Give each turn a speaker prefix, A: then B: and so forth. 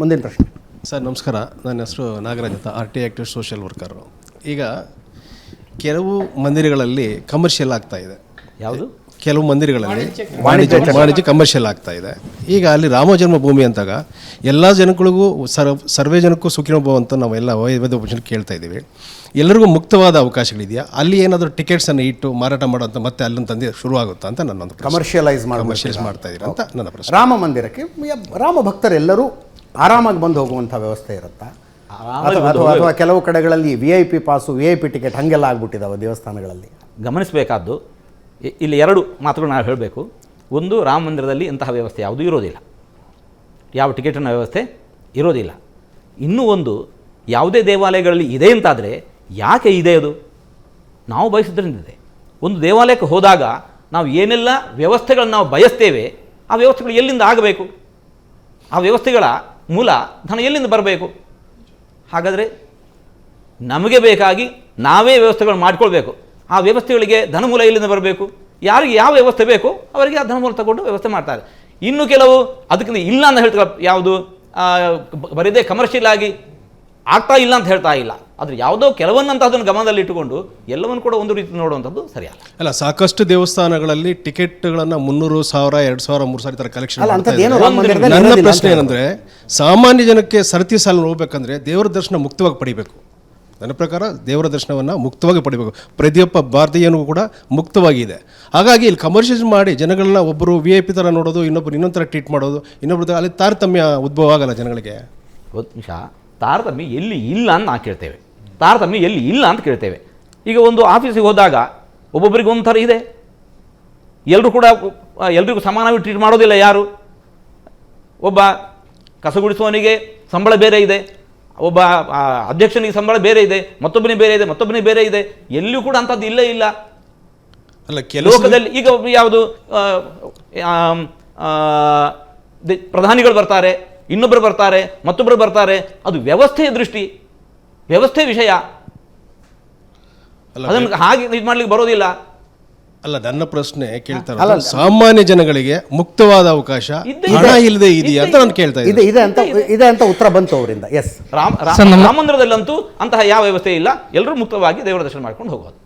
A: ಮುಂದಿನ ಪ್ರಶ್ನೆ.
B: ಸರ್ ನಮಸ್ಕಾರ. ನನ್ನ ಹೆಸರು ನಾಗರಾಜ್ ಅಂತ R T active social worker. ಈಗ ಕೆಲವು ಮಂದಿರಗಳಲ್ಲಿ ಕಮರ್ಷಿಯಲ್ ಆಗ್ತಾ ಇದೆ.
C: ಯಾವುದು?
B: ಕೆಲವು ಮಂದಿರಗಳಲ್ಲಿ ವಾಣಿಜ್ಯ ವಾಣಿಜ್ಯ ಕಮರ್ಷಿಯಲ್ ಆಗ್ತಾ ಇದೆ. ಈಗ ಅಲ್ಲಿ ರಾಮ ಜನ್ಮಭೂಮಿ ಅಂತಾಗ ಎಲ್ಲ ಜನಗಳಿಗೂ ಸರ್ ಸರ್ವೇ ಜನಕ್ಕೂ ಸುಖಿನೋಭವ ಅಂತ ನಾವೆಲ್ಲ ವೈದ್ಯ ಉಪಚಾರ ಕೇಳ್ತಾ ಇದ್ದೀವಿ. ಎಲ್ಲರಿಗೂ ಮುಕ್ತವಾದ ಅವಕಾಶಗಳಿದೆಯಾ? ಅಲ್ಲಿ ಏನಾದರೂ ಟಿಕೆಟ್ಸನ್ನು ಇಟ್ಟು ಮಾರಾಟ ಮಾಡೋಂಥ ಮತ್ತೆ ಅಲ್ಲಿಂದ ತಂದು ಶುರು ಆಗುತ್ತಾ ಅಂತ ನನ್ನೊಂದು
A: ಕಮರ್ಷಿಯಲೈಸ್ ಮಾಡಿ
B: ಕಮರ್ಷಿಯಲೈಸ್ ಮಾಡ್ತಾ ಇದ್ದೀರಾ ಅಂತ ನನ್ನ ಪ್ರಶ್ನೆ.
A: ರಾಮ ಮಂದಿರಕ್ಕೆ ರಾಮ ಭಕ್ತರೆಲ್ಲರೂ ಆರಾಮಾಗಿ ಬಂದು ಹೋಗುವಂಥ ವ್ಯವಸ್ಥೆ ಇರುತ್ತಾ? ಅಥವಾ ಕೆಲವು ಕಡೆಗಳಲ್ಲಿ V I P pass V I P ticket ಹಾಗೆಲ್ಲ ಆಗ್ಬಿಟ್ಟಿದ್ದಾವೆ ದೇವಸ್ಥಾನಗಳಲ್ಲಿ?
C: ಗಮನಿಸಬೇಕಾದ್ದು ಇಲ್ಲಿ ಎರಡು ಮಾತುಗಳು ನಾವು ಹೇಳಬೇಕು. ಒಂದು ರಾಮ ಮಂದಿರದಲ್ಲಿ ಇಂತಹ ವ್ಯವಸ್ಥೆ ಯಾವುದೂ ಇರೋದಿಲ್ಲ. ಯಾವ ಟಿಕೆಟಿನ ವ್ಯವಸ್ಥೆ ಇರೋದಿಲ್ಲ. ಇನ್ನೂ ಒಂದು ಯಾವುದೇ ದೇವಾಲಯಗಳಲ್ಲಿ ಇದೆ ಅಂತಾದರೆ ಯಾಕೆ ಇದೆ ಅದು? ನಾವು ಬಯಸಿದ್ರಿಂದ ಇದೆ. ಒಂದು ದೇವಾಲಯಕ್ಕೆ ಹೋದಾಗ ನಾವು ಏನೆಲ್ಲ ವ್ಯವಸ್ಥೆಗಳನ್ನು ನಾವು ಬಯಸ್ತೇವೆ ಆ ವ್ಯವಸ್ಥೆಗಳು ಎಲ್ಲಿಂದ ಆಗಬೇಕು? ಆ ವ್ಯವಸ್ಥೆಗಳ ಮೂಲ ಧನ ಎಲ್ಲಿಂದ ಬರಬೇಕು? ಹಾಗಾದರೆ ನಮಗೆ ಬೇಕಾಗಿ ನಾವೇ ವ್ಯವಸ್ಥೆಗಳು ಮಾಡಿಕೊಳ್ಬೇಕು. ಆ ವ್ಯವಸ್ಥೆಗಳಿಗೆ ಧನಮೂಲ ಎಲ್ಲಿಂದ ಬರಬೇಕು? ಯಾರಿಗೆ ಯಾವ ವ್ಯವಸ್ಥೆ ಬೇಕೋ ಅವರಿಗೆ ಆ ಧನಮೂಲ ತಗೊಂಡು ವ್ಯವಸ್ಥೆ ಮಾಡ್ತಾರೆ. ಇನ್ನು ಕೆಲವು ಅದಕ್ಕಿಂತ ಇಲ್ಲ ಅಂತ ಹೇಳ್ತಾರೆ. ಯಾವುದು? ಬರೀದೇ ಕಮರ್ಷಿಯಲ್ ಆಗಿ ಆಗ್ತಾ ಇಲ್ಲ ಅಂತ ಹೇಳ್ತಾ ಇಲ್ಲ. ಆದರೆ ಯಾವುದೋ ಕೆಲವನ್ನಂತ ಅದನ್ನು ಗಮನದಲ್ಲಿ ಇಟ್ಟುಕೊಂಡು ಎಲ್ಲವನ್ನು ಕೂಡ ಒಂದು ರೀತಿ ನೋಡುವಂಥದ್ದು ಸರಿಯಲ್ಲ.
B: ಅಲ್ಲ ಸಾಕಷ್ಟು ದೇವಸ್ಥಾನಗಳಲ್ಲಿ ಟಿಕೆಟ್ಗಳನ್ನು ಮುನ್ನೂರು ಸಾವಿರ ಎರಡು ಸಾವಿರ ಮೂರು ಸಾವಿರ ಥರ ಕಲೆಕ್ಷನ್ ನನ್ನ ಪ್ರಶ್ನೆ ಏನಂದರೆ ಸಾಮಾನ್ಯ ಜನಕ್ಕೆ ಸರತಿ ಸಾಲ ಹೋಗ್ಬೇಕಂದ್ರೆ ದೇವರ ದರ್ಶನ ಮುಕ್ತವಾಗಿ ಪಡಿಬೇಕು. ನನ್ನ ಪ್ರಕಾರ ದೇವರ ದರ್ಶನವನ್ನು ಮುಕ್ತವಾಗಿ ಪಡಿಬೇಕು. ಪ್ರತಿಯೊಬ್ಬ ಭಾರತೀಯನೂ ಕೂಡ ಮುಕ್ತವಾಗಿದೆ. ಹಾಗಾಗಿ ಇಲ್ಲಿ ಕಮರ್ಷಿಯಲ್ ಮಾಡಿ ಜನಗಳನ್ನ ಒಬ್ಬರು ವಿ ಐ ಪಿ ಥರ ನೋಡೋದು ಇನ್ನೊಬ್ಬರು ಇನ್ನೊಂದು ಥರ ಟ್ರೀಟ್ ಮಾಡೋದು ಇನ್ನೊಬ್ರದ್ದು ಅಲ್ಲಿ ತಾರತಮ್ಯ ಉದ್ಭವ ಆಗಲ್ಲ ಜನಗಳಿಗೆ.
C: ಒಂದು ನಿಮಿಷ. ತಾರತಮ್ಯ ಎಲ್ಲಿ ಇಲ್ಲ ಅಂತ ನಾವು ಕೇಳ್ತೇವೆ. ತಾರತಮ್ಯ ಎಲ್ಲಿ ಇಲ್ಲ ಅಂತ ಕೇಳ್ತೇವೆ. ಈಗ ಒಂದು ಆಫೀಸಿಗೆ ಹೋದಾಗ ಒಬ್ಬೊಬ್ಬರಿಗೆ ಒಂದು ಥರ ಇದೆ. ಎಲ್ಲರೂ ಕೂಡ ಎಲ್ರಿಗೂ ಸಮಾನವಾಗಿ ಟ್ರೀಟ್ ಮಾಡೋದಿಲ್ಲ ಯಾರು. ಒಬ್ಬ ಕಸಗುಡಿಸುವವನಿಗೆ ಸಂಬಳ ಬೇರೆ ಇದೆ. ಒಬ್ಬ ಅಧ್ಯಕ್ಷನಿಗೆ ಸಂಬಳ ಬೇರೆ ಇದೆ. ಮತ್ತೊಬ್ಬನಿಗೆ ಬೇರೆ ಇದೆ ಮತ್ತೊಬ್ಬನಿಗೆ ಬೇರೆ ಇದೆ. ಎಲ್ಲಿಯೂ ಕೂಡ ಅಂಥದ್ದು ಇಲ್ಲೇ ಇಲ್ಲ.
B: ಅಲ್ಲ
C: ಲೋಕದಲ್ಲಿ ಈಗ ಯಾವುದು ಪ್ರಧಾನಿಗಳು ಬರ್ತಾರೆ. ಇನ್ನೊಬ್ಬರು ಬರ್ತಾರೆ ಮತ್ತೊಬ್ಬರು ಬರ್ತಾರೆ ಅದು ವ್ಯವಸ್ಥೆಯ ದೃಷ್ಟಿ ವ್ಯವಸ್ಥೆ ವಿಷಯ.
B: ಅಲ್ಲ
C: ಅದನ್ನು ಹಾಗೆ ಇದು ಮಾಡ್ಲಿಕ್ಕೆ ಬರೋದಿಲ್ಲ.
B: ಅಲ್ಲ ನನ್ನ ಪ್ರಶ್ನೆ ಕೇಳ್ತಾ ಇರೋದು ಸಾಮಾನ್ಯ ಜನಗಳಿಗೆ ಮುಕ್ತವಾದ ಅವಕಾಶ ಹಣ. ಇಲ್ಲದೆ ಇದೆಯಾ ಅಂತ ನಾನು ಕೇಳ್ತಾ
A: ಇದೆ ಇದೆ ಅಂತ ಇದೆ. ಅಂತ ಉತ್ತರ ಬಂತು ಅವರಿಂದ. ಎಸ್
C: ರಾಮ ರಾಮ ಮಂದಿರದಲ್ಲಂತೂ ಅಂತಹ ಯಾವ ವ್ಯವಸ್ಥೆ ಇಲ್ಲ. ಎಲ್ಲರೂ ಮುಕ್ತವಾಗಿ ದೇವರ ದರ್ಶನ ಮಾಡ್ಕೊಂಡು ಹೋಗೋದು.